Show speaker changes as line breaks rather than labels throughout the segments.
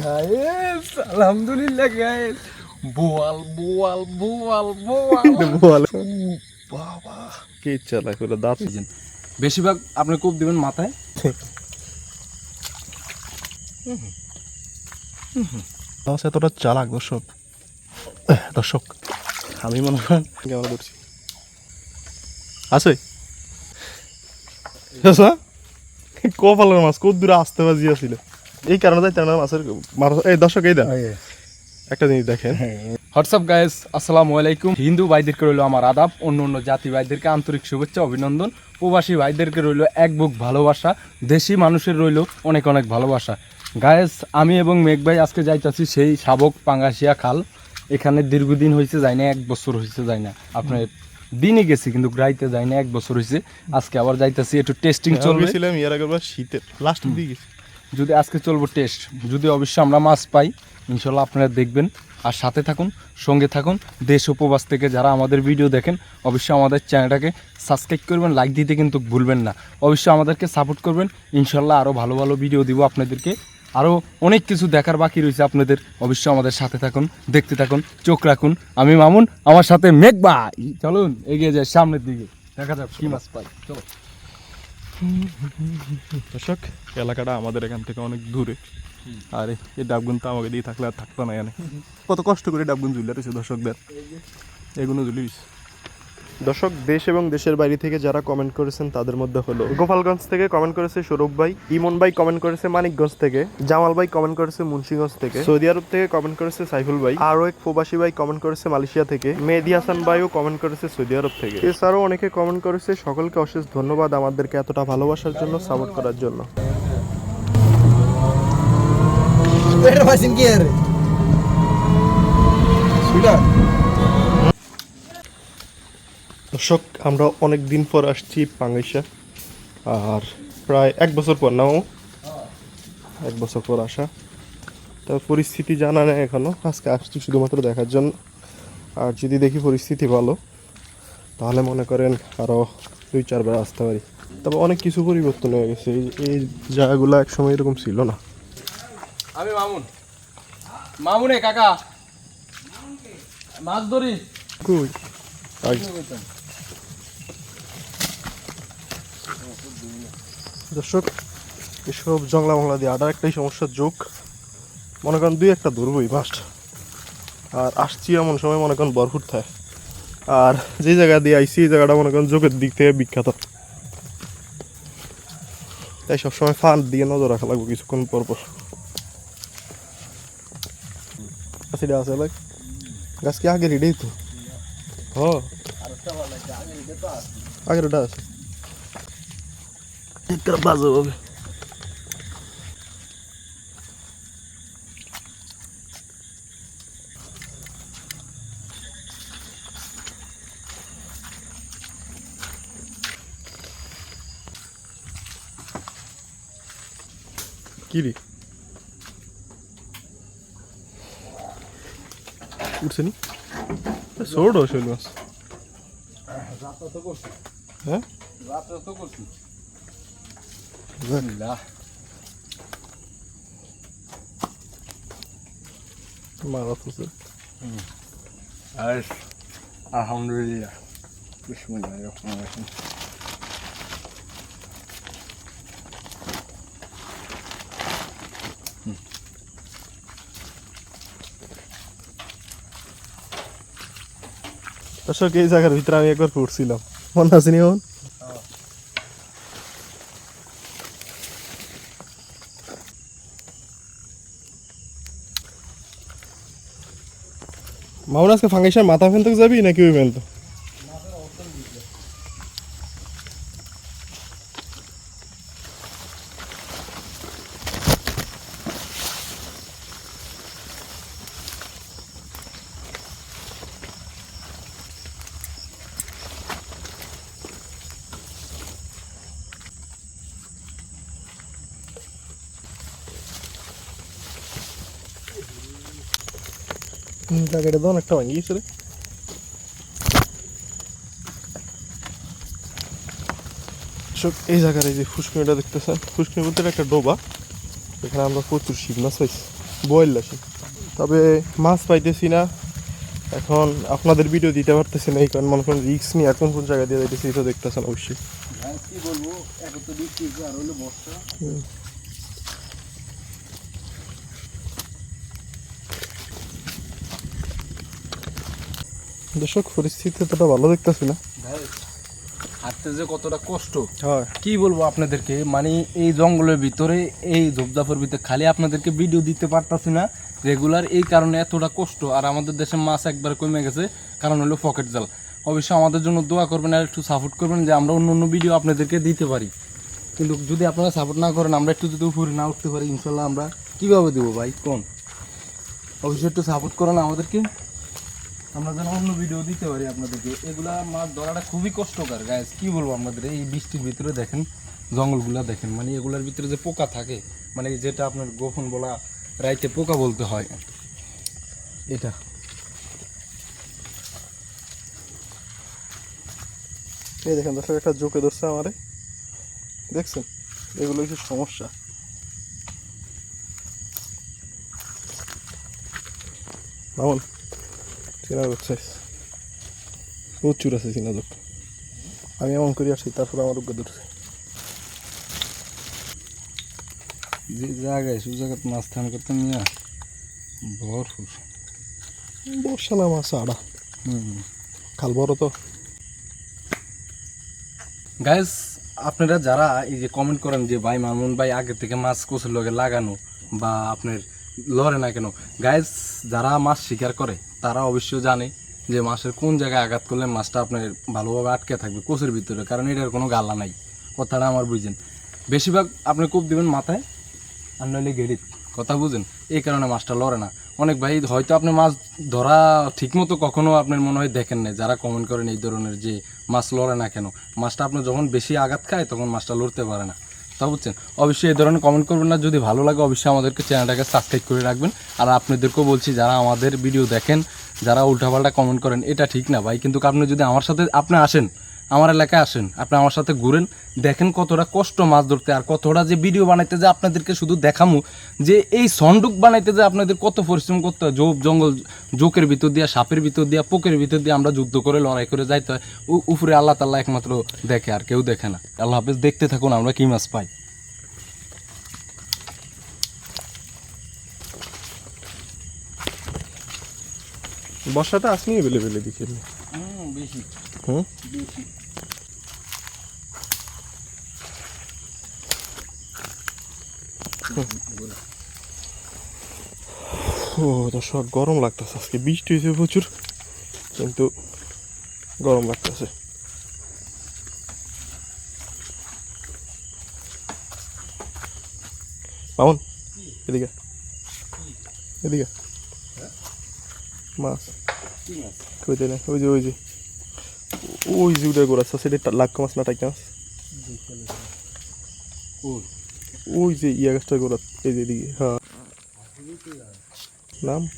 Guys আলহামদুলিল্লাহ guys বোয়াল বোয়াল বোয়াল বোয়াল
বল বাবা কি লাগে ওটা দাঁত
বেশিরভাগ আপনি কোপ দিবেন মাথায়।
মাছ এতটা চালাক দর্শক। দর্শক আমি মনে করেন ক্যামেরা করছি? আছে? আচ্ছা কপালের মাছ কত দূরে আসতে এই কারণে যাইতে না মাছের মাছ এই দর্শক এই দেন। একটা জিনিস দেখেন।
হোয়াটসঅ্যাপ গাইস আসসালামু আলাইকুম। হিন্দু ভাইদেরকে রইল আমার আদাব অন্য অন্য জাতি ভাইদেরকে আন্তরিক শুভেচ্ছা অভিনন্দন। প্রবাসী ভাইদেরকে রইল এক বুক ভালোবাসা দেশি মানুষের রইল অনেক অনেক ভালোবাসা। গায়েস আমি এবং মেঘ ভাই আজকে যাইতাছি সেই শাবক পাঙ্গাসিয়া খাল। এখানে দীর্ঘদিন হয়েছে যাই না এক বছর হয়েছে যাই না। আপনার দিনে গেছি কিন্তু গ্রাইতে যাই না এক বছর হয়েছে আজকে আবার যাইতাছি একটু টেস্টিং
চলবে
চলবে।
ছিলাম ইয়ার আগের বার শীতের লাস্ট দিয়ে গেছি।
যদি আজকে চলবো টেস্ট যদি অবশ্যই আমরা মাছ পাই ইনশাল্লাহ আপনারা দেখবেন। আর সাথে থাকুন সঙ্গে থাকুন। দেশ উপবাস থেকে যারা আমাদের ভিডিও দেখেন অবশ্যই আমাদের চ্যানেলটাকে সাবস্ক্রাইব করবেন লাইক দিতে কিন্তু ভুলবেন না। অবশ্যই আমাদেরকে সাপোর্ট করবেন। ইনশাল্লাহ আরও ভালো ভালো ভিডিও দিব আপনাদেরকে। আরও অনেক কিছু দেখার বাকি রয়েছে আপনাদের। অবশ্যই আমাদের সাথে থাকুন দেখতে থাকুন চোখ রাখুন। আমি মামুন আমার সাথে মেঘবা চলুন এগিয়ে যায় সামনের দিকে। দেখা যাক কি মাছ পাই। চলো।
দর্শক এলাকাটা আমাদের এখান থেকে অনেক দূরে। আরে এই ডাবগুন তো আমাকে দিয়ে থাকলে আর থাকতো না এখানে। কত কষ্ট করে ডাবগুন ঝুলে রয়েছে দর্শকদের। এগুলো ঝুলিস দর্শক, দেশ এবং দেশের বাইরে থেকে যারা কমেন্ট করেছেন, তাদের মধ্যে হলো গোপালগঞ্জ থেকে কমেন্ট করেছে সৌরভ ভাই, ইমন ভাই কমেন্ট করেছে মানিকগঞ্জ থেকে, জামাল ভাই কমেন্ট করেছে মুন্সিগঞ্জ থেকে, সৌদি আরব থেকে কমেন্ট করেছে সাইফুল ভাই, আরও এক প্রবাসী ভাই কমেন্ট করেছে মালয়েশিয়া থেকে, মেহেদি হাসান ভাইও কমেন্ট করেছে সৌদি আরব থেকে। এছাড়াও অনেকে কমেন্ট করেছে, সকলকে অশেষ ধন্যবাদ আমাদেরকে এতটা ভালোবাসার জন্য সাপোর্ট করার জন্য।
Quiere.
দর্শক আমরা অনেক দিন পর আসছি পাঙ্গাইশা। আর প্রায় এক বছর পর নাও এক বছর পর আসা। তার পরিস্থিতি জানা নেই এখনও আজকে আসছি শুধুমাত্র দেখার জন্য। আর যদি দেখি পরিস্থিতি ভালো তাহলে মনে করেন আরও দুই চারবার আসতে পারি। তবে অনেক কিছু পরিবর্তন হয়ে গেছে। এই জায়গাগুলো একসময় এরকম ছিল না।
আমি মামুন। মামুনে কাকা। মাছ ধরি
কই আগে দর্শক, এসব জংলা মংলা দিয়ে আটার একটাই সমস্যার যোগ। মনে করেন দুই একটা ধরবই মাস্ট আর আসছি এমন সময় মনে করেন বরফুট থাকে আর যে জায়গা দিয়ে আইসি এই জায়গাটা মনে করেন যোগের দিক থেকে বিখ্যাত। তাই সবসময় ফান দিয়ে নজর রাখা লাগবে কিছুক্ষণ পর পর। আছে লাগ গাছ কি আগে রেডি তো? হ। আগের আছে। একটা বাজে হবে কি রে উঠছে নি ছোট শৈল মাছ হ্যাঁ
রাত্রে তো করছি
যাক।
না
মারা তো
আর আলহামদুলিল্লাহ বিসমুল্লাহ রহমান রহিম
দর্শক এই জায়গার ভিতরে আমি একবার পড়ছিলাম মনে আছে নি এখন? মামুন আজকে ফাঙ্গাইশার মাথা ফেলতে যাবি নাকি ওই মেলতো জায়গাটা তো অনেকটা ভাঙি গেছে এই জায়গার এই যে ফুসকুনিটা দেখতেছেন? ফুসকুনি বলতে একটা ডোবা। এখানে আমরা প্রচুর শিব মাছ পাইছি বয়েল শিব। তবে মাছ পাইতেছি না। এখন আপনাদের ভিডিও দিতে পারতেছি না এই কারণ মনে করেন রিক্স নিয়ে এখন কোন জায়গায় দিয়ে দিতেছি এটা দেখতেছেন অবশ্যই।
কি বলব এখন তো বৃষ্টি আর হলো বর্ষা।
দর্শক পরিস্থিতি এতটা ভালো দেখতেছি না।
হাঁটতে যে কতটা কষ্ট।
হয়।
কি বলব আপনাদেরকে? মানে এই জঙ্গলের ভিতরে এই ঝোপঝাপের ভিতরে খালি আপনাদেরকে ভিডিও দিতে পারতাছি না। রেগুলার এই কারণে এতটা কষ্ট। আর আমাদের দেশে মাছ একবার কমে গেছে কারণ হলো পকেট জাল। অবশ্যই আমাদের জন্য দোয়া করবেন আর একটু সাপোর্ট করবেন যে আমরা অন্য অন্য ভিডিও আপনাদেরকে দিতে পারি। কিন্তু যদি আপনারা সাপোর্ট না করেন আমরা একটু যদি উপরে না উঠতে পারি ইনশাল্লাহ আমরা কীভাবে দেবো ভাই? কোন? অবশ্যই একটু সাপোর্ট করেন আমাদেরকে। আমরা যেন অন্য ভিডিও দিতে পারি আপনাদেরকে। এগুলা মাছ ধরাটা খুবই কষ্টকর গাছ কি বলব আপনাদের? এই বৃষ্টির ভিতরে দেখেন, জঙ্গলগুলা দেখেন। মানে এগুলার ভিতরে যে পোকা থাকে মানে যেটা আপনার গোপন বলা রাইতে পোকা বলতে হয়। এটা।
এই দেখেন দর্শক, একটা জোকে ধরছে আমারে। দেখছেন? এগুলো কিছু সমস্যা। মামুন চেনা করছে প্রচুর আছে চিনা যোগ আমি এমন করে আসছি তারপর আমার উগ্র ধরছে
যে জায়গায় সে জায়গায় মাছ থান করতে নিয়ে ভরপুর
বর্ষা না মাছ আড়া
হুম
খাল বড় তো
গাইস আপনারা যারা এই যে কমেন্ট করেন যে ভাই মামুন ভাই আগে থেকে মাছ কোচের লগে লাগানো বা আপনার লড়ে না কেন? গাইস যারা মাছ শিকার করে তারা অবশ্যই জানে যে মাছের কোন জায়গায় আঘাত করলে মাছটা আপনার ভালোভাবে আটকে থাকবে কোচের ভিতরে। কারণ এটার কোনো গালা নাই। কথাটা আমার বুঝেন। বেশিরভাগ আপনি কূপ দিবেন মাথায় আর নইলে গেড়িত। কথা বুঝেন? এই কারণে মাছটা লড়ে না। অনেক ভাই হয়তো আপনি মাছ ধরা ঠিকমতো কখনো আপনার মনে হয় দেখেন না যারা কমেন্ট করেন এই ধরনের যে মাছ লড়ে না কেন? মাছটা আপনি যখন বেশি আঘাত খায় তখন মাছটা লড়তে পারে না। তা বুঝছেন? অবশ্যই এই ধরনের কমেন্ট করবেন না। যদি ভালো লাগে, অবশ্যই আমাদেরকে চ্যানেলটাকে সাবস্ক্রাইব করে রাখবেন। আর আপনাদেরকেও বলছি, যারা আমাদের ভিডিও দেখেন, যারা উল্টাপাল্টা কমেন্ট করেন, এটা ঠিক না ভাই। কিন্তু আপনি যদি আমার সাথে, আপনি আসেন আমার এলাকায় আসেন আপনি আমার সাথে ঘুরেন দেখেন কতটা কষ্ট মাছ ধরতে আর কতটা যে ভিডিও বানাইতে যে আপনাদেরকে শুধু দেখামু যে এই সন্ডুক বানাইতে যে আপনাদের কত পরিশ্রম করতে হয়। জোপ জঙ্গল জোকের ভিতর দিয়ে সাপের ভিতর দিয়ে পোকের ভিতর দিয়ে আমরা যুদ্ধ করে লড়াই করে যাইতে হয়। উ- উপরে আল্লাহ তাল্লাহ একমাত্র দেখে আর কেউ দেখে না। আল্লাহ হাফেজ দেখতে থাকুন আমরা কি মাছ পাই।
বর্ষাটা আসনি এভেলেবেল দেখি।
বেশি।
হুম?
বেশি।
ও দর্শক গরম লাগতেছে আজকে বৃষ্টি হয়েছে প্রচুর কিন্তু গরম লাগতেছে। মামুন এদিকে এদিকে মাছ। কই দিলে ওই যে ওই যে। ওই যে উঠে গোড়াচ্ছে সেটা লাখ মাছ না টাইকা মাছ?
ওই
যে ইয়া গাছটা গোড়া এই যে এদিকে হ্যাঁ। নাম?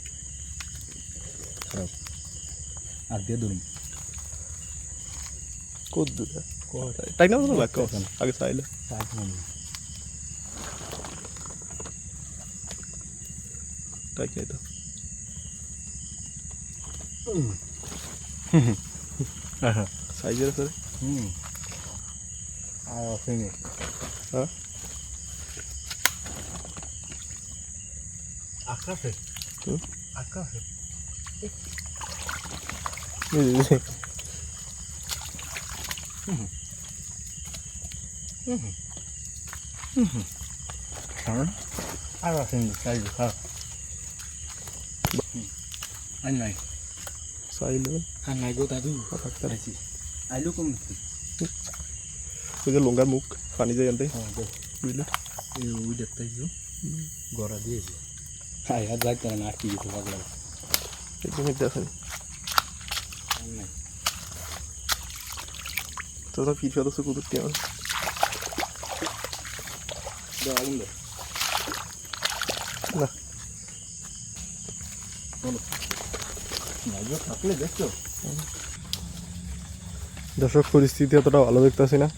আর দিয়ে ধরুন।
কত দূর? টাইক না? লাখ মাছ আগে চাইলে টাইক নাই তো। সাইজের আছে।
হুম। আর আছে
হ্যাঁ
আকাশে
হুম।
আকাশে
এই যে, এই যে।
কারণ আর আছে সাইজ হ্যাঁ আর নাই
চাইলে
আর নাই গো দাদু
থাকতে
আইছি আইলো কম
ওই যে লঙ্গার মুখ পানি যায় আনতে বুঝলে
এই ওই দেখতেইছো গড়া দিয়েছে হাই আর যাইতে না আর কি কিছু
মেঘ দেখেন
দাও
না। দর্শক পরিস্থিতি এতটা ভালো দেখতেছি না।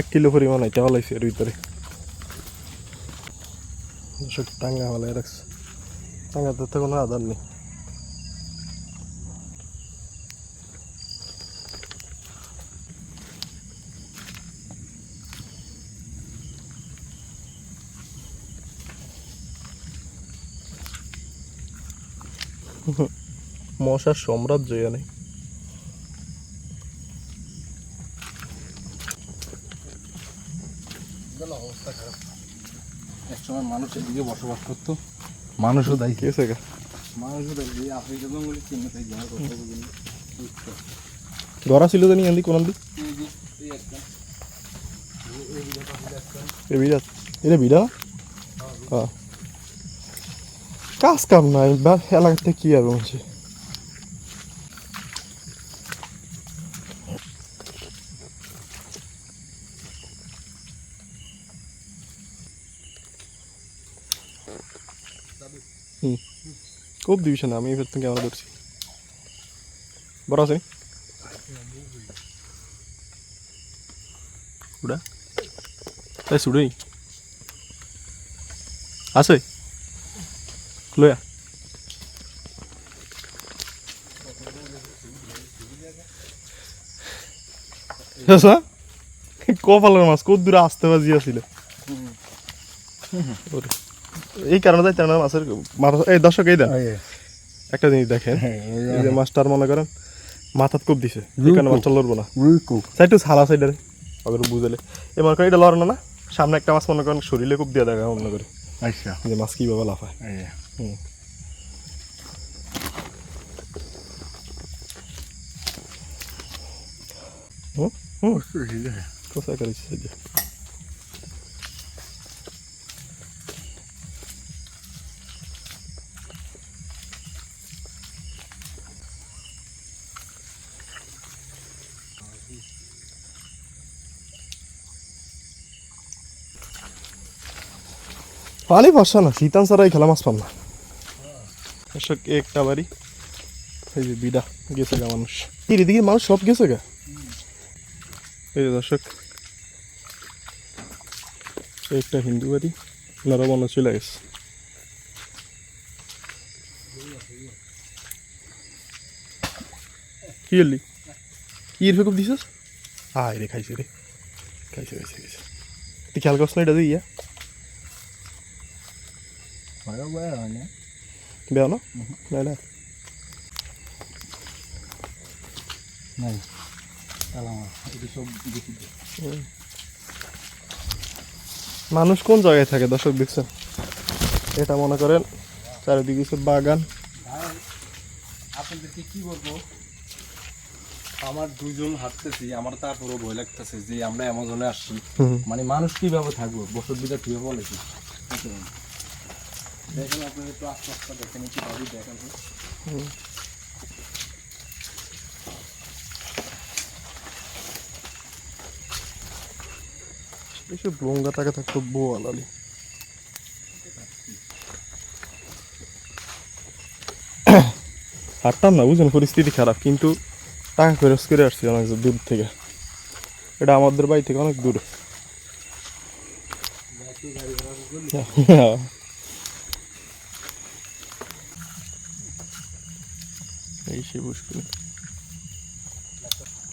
এক কিলো পরিমাণ আইতে ভালো এর ভিতরে। দর্শক টাঙ্গা হলায় রাখছে। টাঙ্গাতে তো কোনো আধার নেই। মশার সাম্রাজ্য এখানে
একসময় মানুষ এদিকে বসবাস করতো। মানুষও দায়ী।
কে
মানুষও দায়ী। এই আফ্রিকা জঙ্গলে চিহ্ন তাই জমা করতে
গড়া ছিল জানি এন্দি কোন দিক এ বিরাট এটা বিড়া হ্যাঁ কাজ কাম নাই। বা এলাকাতে কি আর বলছে খুব দিবি না আমি এবার থেকে ক্যামেরা ধরছি বড় আছে কুড়া তাই সুড়েই আছে লয়া আচ্ছা কপালের মাছ কত দূরে আসতে বাজি আছিল ওরে। এই কারণে যাইতে না মাছের মাথা এই দর্শক এই দেন। একটা জিনিস দেখেন এই যে মাছটার মনে করেন মাথাত কোপ দিছে। এই কারণে মাছটা লড়বো না। সাইডটা ছালা সাইডারে আবার বুঝালে। এ মনে করেন এটা লড়ে না সামনে একটা মাছ মনে করেন শরীরে কোপ দিয়ে দেখা মনে করে
আচ্ছা।
যে মাছ কীভাবে লাফায়। হুম। হুম? কোথায় করেছি পানি পারছে না শীতান ছাড়াই খেলা মাছ পাম না। দর্শক একটা বাড়ি। এই যে বিডা গেছে গা মানুষ। এই এদিকে মানুষ সব গেছে গা। এই যে দর্শক একটা হিন্দু বাড়ি ওনারা মনে চলে গেছে। কি হলি? কি এর ফেকুপ দিছিস? আয় রে খাইছে রে। খাইছে খাইছে খাইছে। তুই খেয়াল করছ না এটা দিয়ে? ইয়া বেয়া না নাই না
নাই কালামার এটা সব দেখি
মানুষ কোন জায়গায় থাকে? দর্শক দেখছেন। এটা মনে করেন চারিদিকে সব বাগান।
আপনাদেরকে কি বলব? আমার দুইজন হাঁটতেছি আমার তারপরও ভয় লাগতেছে যে আমরা অ্যামাজনে আসছি। মানে মানুষ কীভাবে থাকব? বছর বিটা কীভাবে বলে কি দেখেন একটু আশপাশটা দেখেন একটু ভাবি দেখেন।
এসব থাকতো বউ আলালি হাঁটতাম না বুঝলেন পরিস্থিতি খারাপ কিন্তু টাকা খরচ করে আসছি অনেক দূর থেকে। এটা আমাদের বাড়ি থেকে অনেক দূরে।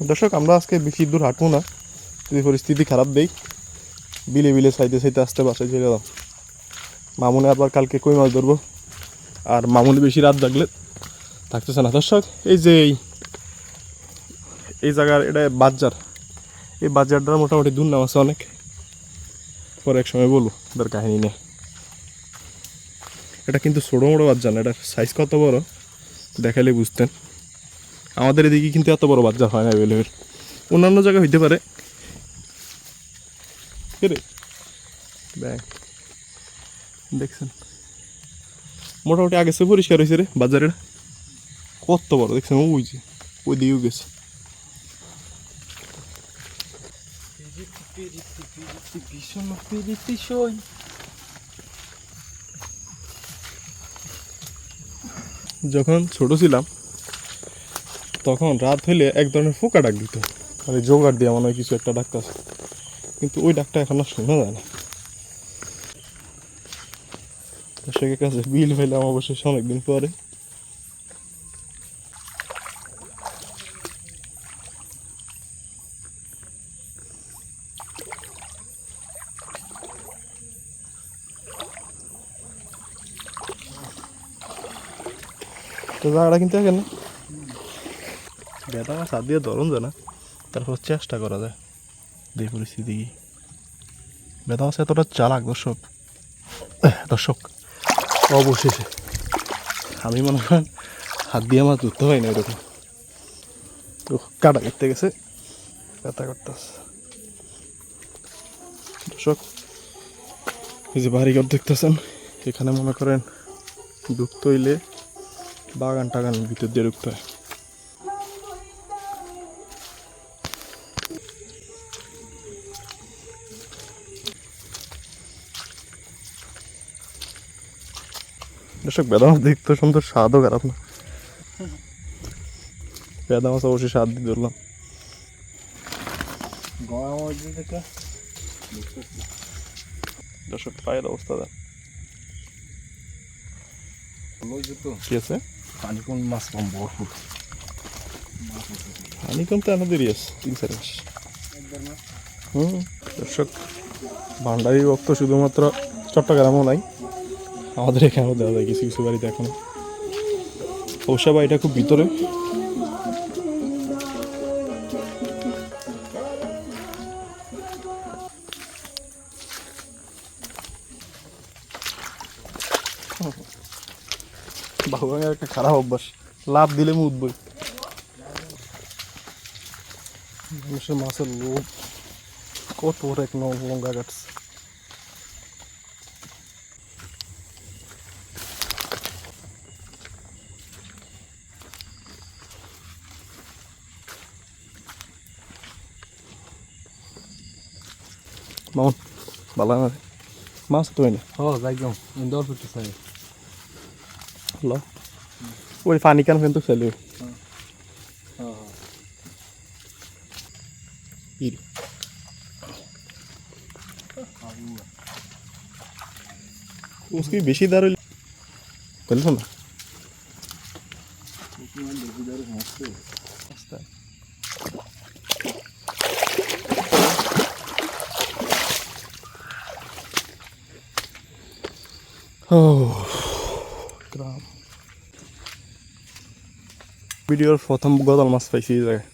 দর্শক, আমরা আজকে বেশি দূর হাঁটবো না। যদি পরিস্থিতি খারাপ দেই, বিলে বিলে চাইতে চাইতে আসতে বাসায় চলে এলাম। মামুনে আবার কালকে কই মাছ ধরবো? আর মামুনে বেশি রাত জাগলে থাকতেছে না। দর্শক, এই যে এই জায়গার এটা বাজার। এই বাজারটার মোটামুটি দূর নাম আছে অনেক। পরে এক সময় বলব তার কাহিনী নিয়ে। এটা কিন্তু ছোটো মোটো বাজার না, এটার সাইজ কত বড়? দেখালে বুঝতেন আমাদের এদিকে কিন্তু এত বড় বাচ্চা হয় না অ্যাভেলেবেল অন্যান্য জায়গায় হইতে পারে দেখছেন মোটামুটি আগে সে পরিষ্কার হয়েছে রে বাজারের কত বড় দেখছেন ওই যে ওই দিকেও গেছে
ভীষণ
যখন ছোট ছিলাম, তখন রাত হইলে এক ধরনের ফোকা ডাক দিত। মানে জোগাড় দিয়ে মনে হয় কিছু একটা ডাক্তার কিন্তু ওই ডাকটা এখন আর শোনা যায় না। দর্শকের কাছে বিল পাইলাম অবশেষে অনেকদিন পরে। তো জায়গাটা কিন্তু এখানে বেদা মাছ হাত দিয়ে ধরুন যায় না, তারপর চেষ্টা করা যায়। এই পরিস্থিতি কি? বেদা মাছ এতটা চালাক দর্শক। দর্শক, অবশেষে। আমি মনে করেন হাত দিয়ে মাছ ধরতে হয় না এরকম। তো কাটা করতে গেছে। ব্যথা করতেছে। দর্শক, এই যে বাড়িঘর দেখতেছেন, এখানে মনে করেন ঢুকতে হইলে বাগান টাগান ভিতর দিয়ে ঢুকতে হয়। দর্শক বেদামাছ দেখতে সুন্দর স্বাদও খারাপ না। বেদা মাছ অবশ্যই স্বাদ দিয়ে ধরলাম। দর্শক পায়ের অবস্থা দেখ। কি আছে?
কোন মাছ কম
পানি কম তো আমাদেরই আছে তিন চার হুম দর্শক ভান্ডারি ভক্ত শুধুমাত্র চট্টগ্রামও নাই। আমাদের এখানেও দেওয়া যায়, কিছু কিছু বাড়িতে এখন। পৌষা বাড়িটা খুব ভিতরে। বাবুরাঙের একটা খারাপ অভ্যাস লাভ দিলে মুখ বই মানুষের মাছের লোভ কত বড় এক নং- লঙ্কা কাটছে মামুন ভালো না মাছ তো না
ও যাইগাম ইন্দোর ফিরতে চাই
ল ওই পানি কান ফেন তো ফেলে ইরি उसकी বেশি দার হইলে করল না গ্রাম ভিডিওর প্রথম গদাল মাছ পাইছি এই জায়গায়।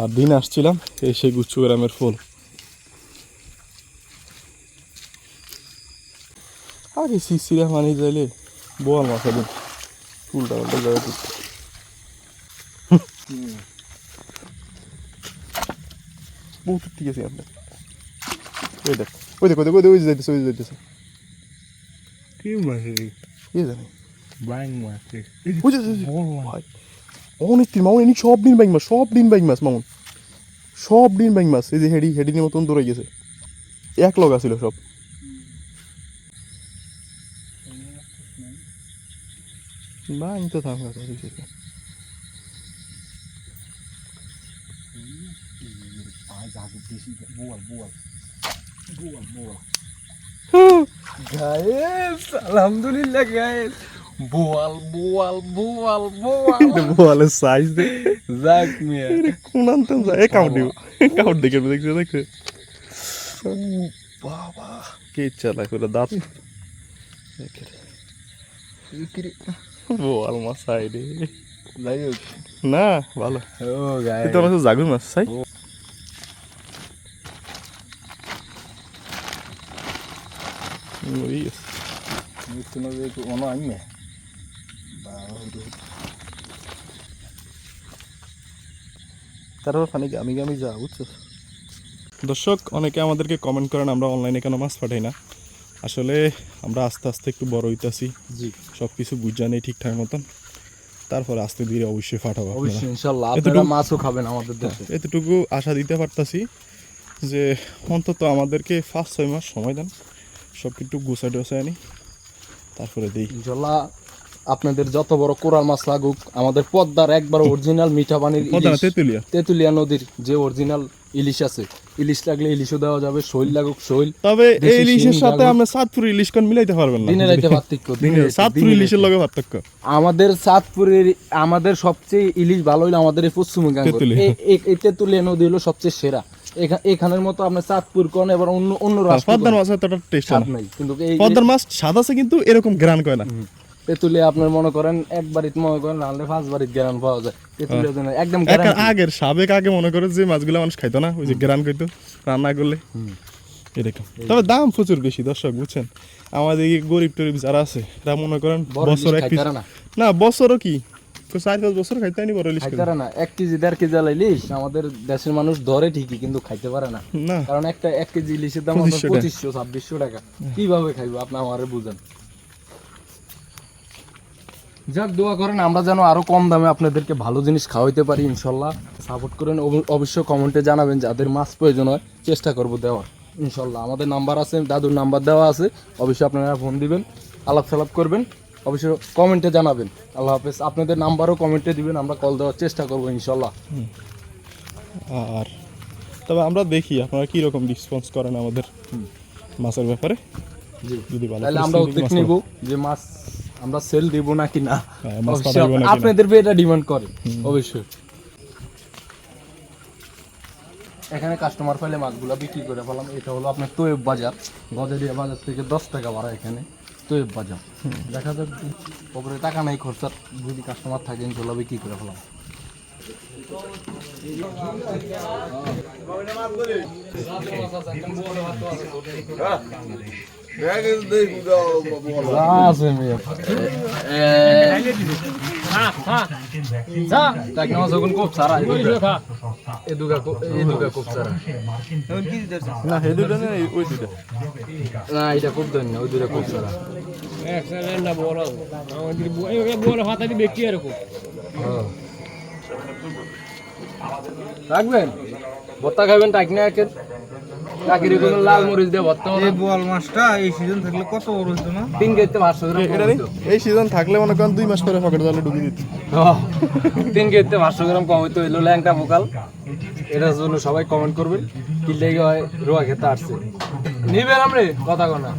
আর দিন আসছিলাম এই সেই গুচ্ছু গ্রামের ফুল। আগে শিশিরা মানি যাইলে বোয়াল মাছ দিন ফুলটা উল্টা জায়গা করতে বহুত ঠিক আছে আপনার ওই দেখ ওই দেখ ওই দেখ ওই যাইতেছে ওই যাইতেছে।
কি মাছ
কে জানে?
ব্যাং মাছ
ভাই অনেক দিন মামুন এনি সব দিন ব্যাং মাছ সব দিন ব্যাং মাছ মামুন সব দিন ব্যাং মাছ এই যে হেডি হেডিনের মতন দৌড়াই গেছে? এক লগ আছিল সব ব্যাং তো থাম কথা দিছে
জাগু বেশি বোয়াল বোয়াল বোয়াল বোয়াল গায়েস আলহামদুলিল্লাহ গায়েস বোয়াল বোয়াল বোয়াল বোয়াল
বলে সাইজ দে
যাক মিয়া
কোন আনতাম যায় কাউন্ট দিব কাউন্ট দেখে দেখছে দেখছে
বাবা
কে চালা করে দাঁত বল মাছ সাইডে
যাই হোক
না ভালো
ও গায়ে
কিন্তু আমার জাগুর মাছ চাই ওই আছে।
মৃত্যু নদী অন আইমে
তারপর পানি গামি গামি যা বুঝছ? দর্শক অনেকে আমাদেরকে কমেন্ট করেন আমরা অনলাইনে কেন মাছ পাঠাই না? আসলে আমরা আস্তে আস্তে একটু বড় হইতাছি।
জি।
সব কিছু বুঝা নেই ঠিকঠাক মতন। তারপরে আস্তে ধীরে অবশ্যই ফাটাবো।
অবশ্যই আপনারা মাছও খাবেন আমাদের দেশে।
এতটুকু আশা দিতে পারতাছি যে অন্তত আমাদেরকে ফার্স্ট ছয় মাস সময় দেন। সব একটু গুছাই টুছাই আনি তারপরে দিই।
ইনশাল্লাহ আপনাদের যত বড় কোরাল মাছ লাগুক আমাদের পদ্মার একবার অরিজিনাল মিঠা পানির
তেঁতুলিয়া।
তেঁতুলিয়া নদীর যে অরিজিনাল ইলিশ আছে ইলিশ লাগলে ইলিশও দেওয়া যাবে শৈল লাগুক শৈল।
তবে এই ইলিশের সাথে আমরা সাতপুর ইলিশ কোন মিলাইতে পারবেন না।
দিনে রাইতে পার্থক্য দিনে
সাতপুর ইলিশের লগে পার্থক্য।
আমাদের চাঁদপুরের আমাদের সবচেয়ে ইলিশ ভালো হলো আমাদের এই পশ্চিমবঙ্গ
তেঁতুলিয়া।
এই তেঁতুলিয়া নদী হলো সবচেয়ে সেরা। এখানের মতো আপনার চাঁদপুর কোন এবার অন্য অন্য রাষ্ট্র
পদ্মার মাছ এতটা টেস্ট
নাই কিন্তু এই
পদ্মার মাছ স্বাদ আছে কিন্তু এরকম গ্রান কয় না।
তেঁতুলিয়া আপনার মনে করেন এক বাড়িতে মনে করেন নাহলে পাঁচ বাড়িতে গ্রান পাওয়া যায়। তেঁতুলিয়া না, একদম
আগের সাবেক আগে মনে করে যে মাছগুলো মানুষ খাইতো না ওই যে গ্রান কইতো রান্না করলে। এরকম। তবে দাম প্রচুর বেশি দর্শক বুঝছেন? আমাদের গরিব টরিব যারা আছে মনে করেন বছর এক
না।
বছরও কি? তো চার পাঁচ বছর খাইতে নি বড় ইলিশ
খাইতে না। এক কেজি দেড় কেজি আলা ইলিশ আমাদের দেশের মানুষ ধরে ঠিকই কিন্তু খাইতে পারে না। কারণ একটা এক কেজি ইলিশের দাম।
পঁচিশশো
ছাব্বিশশো টাকা। কীভাবে খাইবো? আপনি আমারে বুঝেন। যাক দোয়া করেন আমরা যেন আরও কম দামে আপনাদেরকে ভালো জিনিস খাওয়াইতে পারি ইনশাল্লাহ। সাপোর্ট করেন অবশ্যই কমেন্টে জানাবেন যাদের মাছ প্রয়োজন হয় চেষ্টা করব দেওয়ার ইনশাল্লাহ। আমাদের নাম্বার আছে দাদুর নাম্বার দেওয়া আছে অবশ্যই আপনারা ফোন দিবেন আলাপ সালাপ করবেন অবশ্যই কমেন্টে জানাবেন। আল্লাহ হাফেজ আপনাদের নাম্বারও কমেন্টে দিবেন আমরা কল দেওয়ার চেষ্টা করব ইনশাল্লাহ।
আর তবে আমরা দেখি আপনারা কি রকম রেসপন্স করেন আমাদের মাছের ব্যাপারে।
জি।
যদি ভালো
তাহলে আমরা উদ্যোগ নিব যে মাছ আমরা সেল দিব নাকি না
হ্যাঁ।
আপনাদের এটা ডিমান্ড করে অবশ্যই। এখানে কাস্টমার পাইলে মাছগুলো বিক্রি করে ফেলাম। এটা হলো আপনার তোয়েব বাজার। গজেরিয়া বাজার থেকে দশ টাকা ভাড়া এখানে তোয়েব বাজার। দেখা যাক ওপরে টাকা নাই খরচার যদি কাস্টমার থাকে ইনশাল্লাহ বিক্রি করে ফেলাম। আছে রাখবেন ভর্তা খাবেন টাক না একের টাকির লাল মরিচ দিয়ে ভর্তা
এই বোয়াল মাছটা এই সিজন থাকলে কত বড় হতো না?
তিন কেজিতে পাঁচশো গ্রাম
এই সিজন থাকলে মনে করেন দুই মাস পরে পকেট জালে ঢুকিয়ে দিত।
তিন কেজিতে পাঁচশো গ্রাম কম হইতো। এলো ল্যাংটা মোকাল এটার জন্য সবাই কমেন্ট করবেন। কি লেগে হয় রোয়া খেতে আসছে। নিবেন আমরে কথা কনা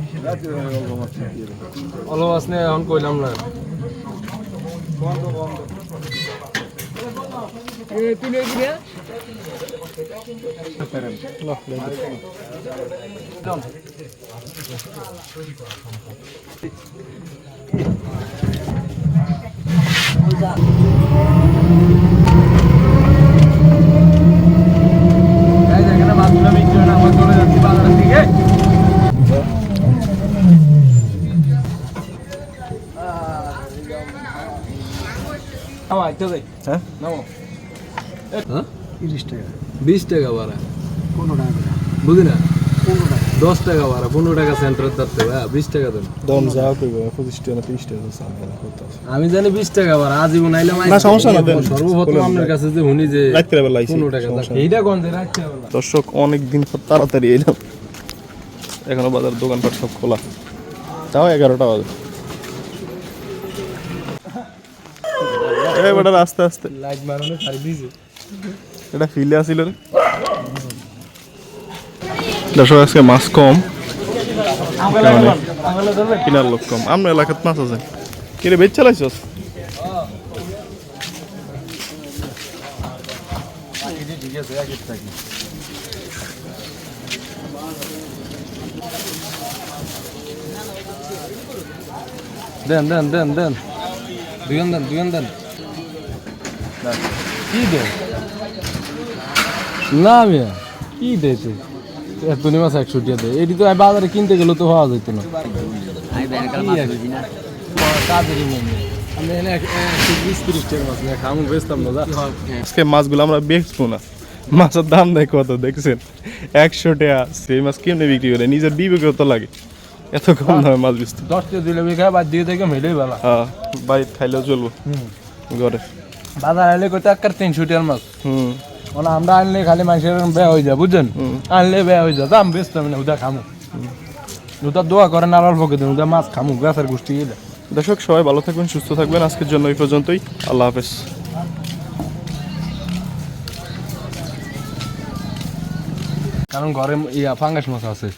অল্প আসনে এখন কইলাম না।
দিয়ে
এই যে এখানে মাছগুলো বিক্রি হয় না আমরা যাই।
হ্যাঁ
নামো। হ্যাঁ?
তিরিশ টাকা
বিশ টাকা ভাড়া।
পনেরো টাকা
বুঝি না? দশ টাকা ভাড়া পনেরো টাকা সেন্টারের ধরতে হবে। হ্যাঁ, বিশ টাকা দেন।
দাম যা কইব পঁচিশ টাকা তিরিশ টাকা
আমি জানি বিশ টাকা ভাড়া আজীবন আইলাম
না, সমস্যা না,
সর্বপ্রথম আপনার কাছে যে শুনি যে
রাত্রে বেলা আইছি
পনেরো টাকা। এইটা গন্ধে হবে
দর্শক অনেক দিন পর তাড়াতাড়ি এলাম। এখনও বাজার দোকানপাট সব খোলা। তাও এগারোটা বাজে। এবার আস্তে আস্তে।
লাইট মারানো ছাড়ি দিয়েছে
এটা ফিলে আসিল রে। দর্শক আজকে মাছ কম। কিনার লোক কম। আমরা এলাকাত মাছ আছে। কিরে বেচ চালাইছস?
দেন দেন দেন দেন। দুজন দেন দুজন দেন। কি দেন না মিয়া কি দে তুই? এতনি মাছ একশো টিয়া দে এটি তো আমি বাজারে কিনতে গেলে তো পাওয়া যেত না। টাকা
আজকে মাছগুলো আমরা বেচবো না। মাছের দাম দেয় কত দেখছেন? একশো টাকা সেই মাছ কেমনে বিক্রি করে? নিজের বিবেকেও তো লাগে। এত কম দামে মাছ বেচতে।
দশটা জিলেবি খায় বাদ দিয়ে থেকে মেলেই
হ্যাঁ বাড়িতে খাইলেও চলবো। ঘরে।
বাজার আনলে কত একটা তিনশো টিয়ার মাছ।
হুম।
মানে আমরা আনলে খালি মানুষের বেয়া হয়ে যায় বুঝছেন? আনলে বেয়া হয়ে যায়। দাম বেচতাম না উদা খামু। উদা দোয়া করেন আর অল্প করে উদা মাছ খামু গাছের গোষ্ঠী গেলে
দর্শক সবাই ভালো থাকবেন সুস্থ থাকবেন। আজকের জন্য এই পর্যন্তই। আল্লাহ হাফেজ।
কারণ ঘরে ইয়া ফাঙ্গাস মাছ আছে।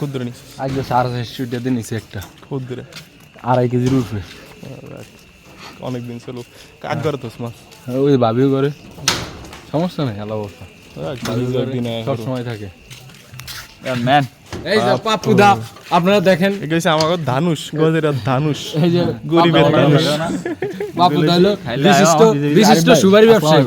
কুদ্দুরে নিস
আজ সাড়ে চারশো টাকা একটা।
কুদ্দুরে
আড়াই কেজির উপরে।
অনেক দিন ছিল। কাজ করে তোস মাছ
ওই ভাবিও করে সমস্যা নেই আল্লাহ অবস্থা সব সময় থাকে।
ম্যান
এই যে পাপুদা আপনারা দেখেন।
এগেছে আমার ধানুষ গজের ধানুষ
এই যে
গরিবের ধানুষ
পাপুদা হলো বিশিষ্ট বিশিষ্ট সুবারি ব্যবসায়ী।